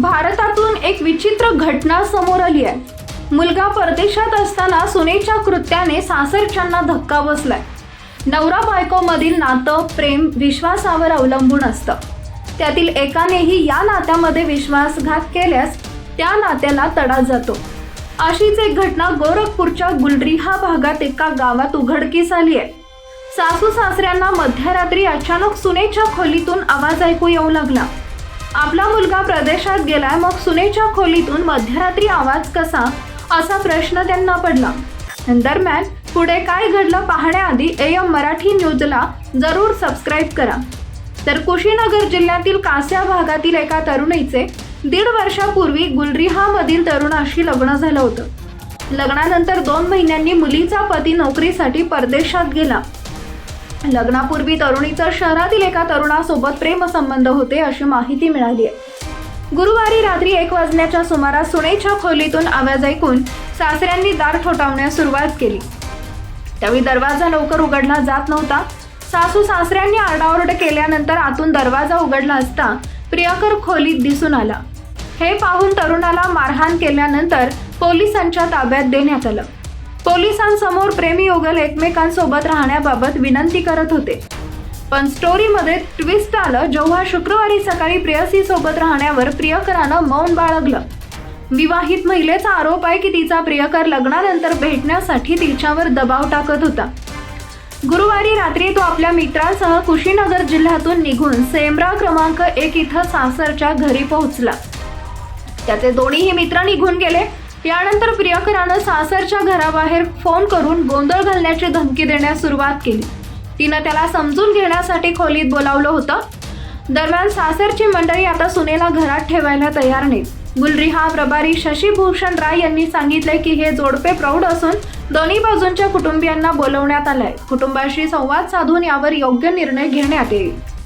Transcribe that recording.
भारतातून एक विचित्र घटना समोर आली आहे. मुलगा परदेशात असताना सुनेच्या कृत्याने सासरच्यांना धक्का बसलाय. नवरा बायकोमधील नातं प्रेम विश्वासावर अवलंबून असतं. त्यातील एकानेही या नात्यामध्ये विश्वासघात केल्यास त्या नात्याला तडा जातो. अशीच एक घटना गोरखपूरच्या गुलरीहा भागात एका गावात उघडकीस आली आहे. सासू सासऱ्यांना मध्यरात्री अचानक सुनेच्या खोलीतून आवाज ऐकू येऊ लागला. आपला मुलगा प्रदेशात गेलाय मग सुनेच्या खोलीतून मध्यरात्री आवाज कसा? असा प्रश्न त्यांना पडला. दरम्यान पुढे काय घडलं पाहण्याआधी एम मराठी न्यूजला जरूर सबस्क्राईब करा. तर कुशीनगर जिल्ह्यातील कास्या भागातील एका तरुणीचे दीड वर्षापूर्वी गुलरिहामधील तरुणाशी लग्न झालं होतं. लग्नानंतर दोन महिन्यांनी मुलीचा पती नोकरीसाठी परदेशात गेला. लग्नापूर्वी तरुणीचं शहरातील एका तरुणासोबत प्रेमसंबंध होते अशी माहिती मिळाली आहे. गुरुवारी रात्री एक वाजण्याच्या सुमारास सुनेच्या खोलीतून आवाज ऐकून सासऱ्यांनी दार ठोठावण्यास सुरुवात केली. त्यावेळी दरवाजा लवकर उघडला जात नव्हता. सासू सासऱ्यांनी आरडाओरड केल्यानंतर आतून दरवाजा उघडला असता प्रियकर खोलीत दिसून आला. हे पाहून तरुणाला मारहाण केल्यानंतर पोलिसांच्या ताब्यात देण्यात आलं. पोलिसांसमोर प्रेमी योगल एकमेकांसोबत राहण्याबाबत विनंती करत होते. पण स्टोरीमध्ये ट्विस्ट आलं जेव्हा शुक्रवारी सकाळी प्रेयसी सोबत राहण्यावर प्रियकरानं मौन बाळगलं. विवाहित महिलेचा आरोप आहे की तिचा प्रियकर लग्नानंतर भेटण्यासाठी तिच्यावर दबाव टाकत होता. गुरुवारी रात्री तो आपल्या मित्रांसह कुशीनगर जिल्ह्यातून निघून सेमरा क्रमांक एक इथं सासरच्या घरी पोहोचला. त्याचे दोन्हीही मित्र निघून गेले. यानंतर प्रियकरानं सासरच्या घराबाहेर फोन करून गोंधळ घालण्याची धमकी देण्यास सुरुवात केली. तिनं त्याला समजून घेण्यासाठी खोलीत बोलावलं होतं. दरम्यान सासरची मंडळी आता सुनेला घरात ठेवायला तयार नाही गुलरिहा प्रभारी शशीभूषण राय यांनी सांगितले की हे जोडपे प्रौढ असून दोन्ही बाजूंच्या कुटुंबियांना बोलवण्यात आलंय. कुटुंबाशी संवाद साधून यावर योग्य निर्णय घेण्यात येईल.